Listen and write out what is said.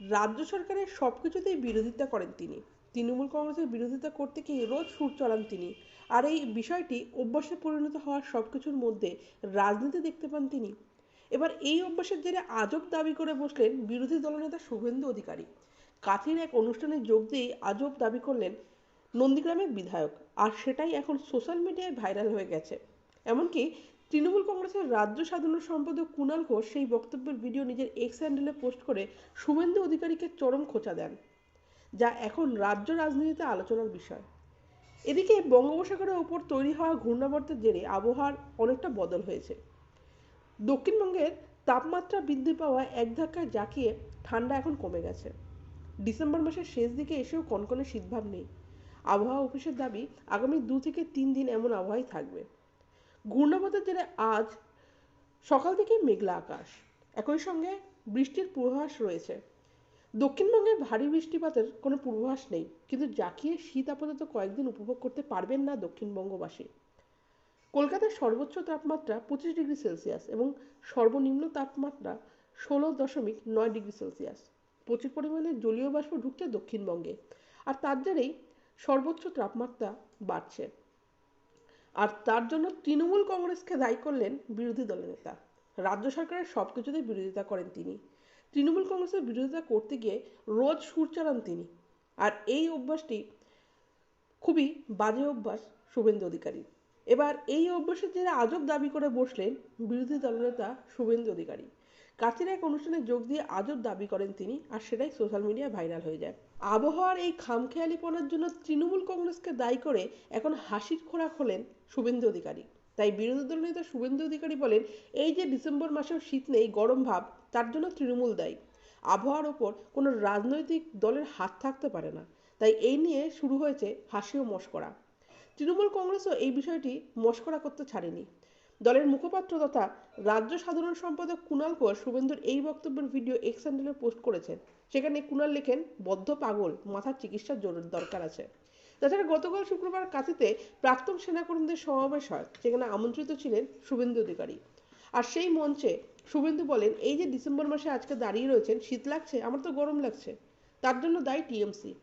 রাজ্য সরকারের সব কিছুতেই বিরোধিতা করেন তিনি। তৃণমূল কংগ্রেসের বিরোধিতা করতে গিয়ে রোজ সুর চড়ান তিনি। আর এই বিষয়টি অভ্যাসে পরিণত হওয়ার সব কিছুর মধ্যে রাজনীতি দেখতে পান তিনি। এবার এই অভ্যাসের জেরে আজব দাবি করে বসলেন বিরোধী দলনেতা শুভেন্দু অধিকারী। কাথির এক অনুষ্ঠানে যোগ দিয়ে আজব দাবি করলেন নন্দীগ্রামের বিধায়ক। আর সেটাই এখন সোশ্যাল মিডিয়ায় ভাইরাল হয়ে গেছে। এমনকি তৃণমূল কংগ্রেসের রাজ্য সাধারণ সম্পাদক কুণাল ঘোষ সেই বক্তব্যের ভিডিও নিজের এক্স হ্যান্ডেলে পোস্ট করে শুভেন্দু অধিকারীকে চরম খোঁচা দেন, যা এখন রাজ্য রাজনীতিতে আলোচনার বিষয়। এদিকে বঙ্গোপসাগরের ওপর তৈরি হওয়া ঘূর্ণাবর্তের জেরে আবহাওয়ার অনেকটা বদল হয়েছে। দক্ষিণবঙ্গের তাপমাত্রা বৃদ্ধি পাওয়া এক ধাক্কায় জাঁকিয়ে ঠান্ডা এখন কমে গেছে। ডিসেম্বর মাসের শেষ দিকে এসেও কনকনে শীতভাব নেই। আবহাওয়া অফিসের দাবি আগামী দু থেকে তিন দিন এমন আবহাওয়াই থাকবে। ঘূর্ণাবর্তের জেরে আজ সকাল থেকে মেঘলা আকাশ। একই সঙ্গে বৃষ্টির পূর্বাভাস রয়েছে। দক্ষিণবঙ্গে ভারী বৃষ্টিপাতের কোনো পূর্বাভাস নেই, কিন্তু জাকিয়ে শীত আপাতত কয়েকদিন উপভোগ করতে পারবেন না দক্ষিণবঙ্গবাসী। কলকাতার সর্বোচ্চ তাপমাত্রা পঁচিশ ডিগ্রি সেলসিয়াস এবং সর্বনিম্ন তাপমাত্রা ষোলো দশমিক নয় ডিগ্রি সেলসিয়াস। প্রচুর পরিমাণে জলীয় বাষ্প ঢুকছে দক্ষিণবঙ্গে, আর তার জেরেই সর্বোচ্চ তাপমাত্রা বাড়ছে। আর তার জন্য তৃণমূল কংগ্রেসকে দায়ী করলেন বিরোধী দলের নেতা। রাজ্য সরকারের সব কিছুতেই বিরোধিতা করেন তিনি। তৃণমূল কংগ্রেসের বিরোধিতা করতে গিয়ে রোজ সুর চালান তিনি। আর এই অভ্যাসটি খুবই বাজে অভ্যাস শুভেন্দু অধিকারী এবার এই অভ্যাসের জেরে আজব দাবি করে বসলেন বিরোধী দলনেতা শুভেন্দু অধিকারী। কাছের এক অনুষ্ঠানে যোগ দিয়ে আজব দাবি করেন তিনি, আর সেটাই সোশ্যাল মিডিয়ায় ভাইরাল হয়ে যায়। আবহাওয়ার এই খামখেয়ালিপনার জন্য তৃণমূল কংগ্রেসকে দায়ী করে এখন হাসির খোরাক হলেন শুভেন্দু অধিকারী। তাই বিরোধী দল নেতা শুভেন্দু অধিকারী বলেন, এই যে ডিসেম্বর মাসেও শীত নেই, গরম ভাব, তার জন্য তৃণমূল দায়ী। আবহাওয়ার ওপর কোনো রাজনৈতিক দলের হাত থাকতে পারে না। তাই এই নিয়ে শুরু হয়েছে হাসি ও মস্করা। তৃণমূল কংগ্রেসও এই বিষয়টি মস্করা করতে ছাড়েনি। দলের মুখপাত্র তথা রাজ্য সাধারণ সম্পাদক কুণাল ঘোষ শুভেন্দুর এই বক্তব্যের ভিডিও এক্স হ্যান্ডেলে পোস্ট করেছেন। সেখানে কুণাল লেখেন, বদ্ধ পাগল, মাথার চিকিৎসার জোর দরকার আছে। তাছাড়া গতকাল শুক্রবার কাঁথিতে প্রাক্তন সেনাকর্মীদের সমাবেশ হয়, সেখানে আমন্ত্রিত ছিলেন শুভেন্দু অধিকারী। আর সেই মঞ্চে শুভেন্দু বলেন, এই যে ডিসেম্বর মাসে আজকে দাঁড়িয়ে রয়েছেন, শীত লাগছে, আমার তো গরম লাগছে। তার জন্য দায়ী টিএমসি।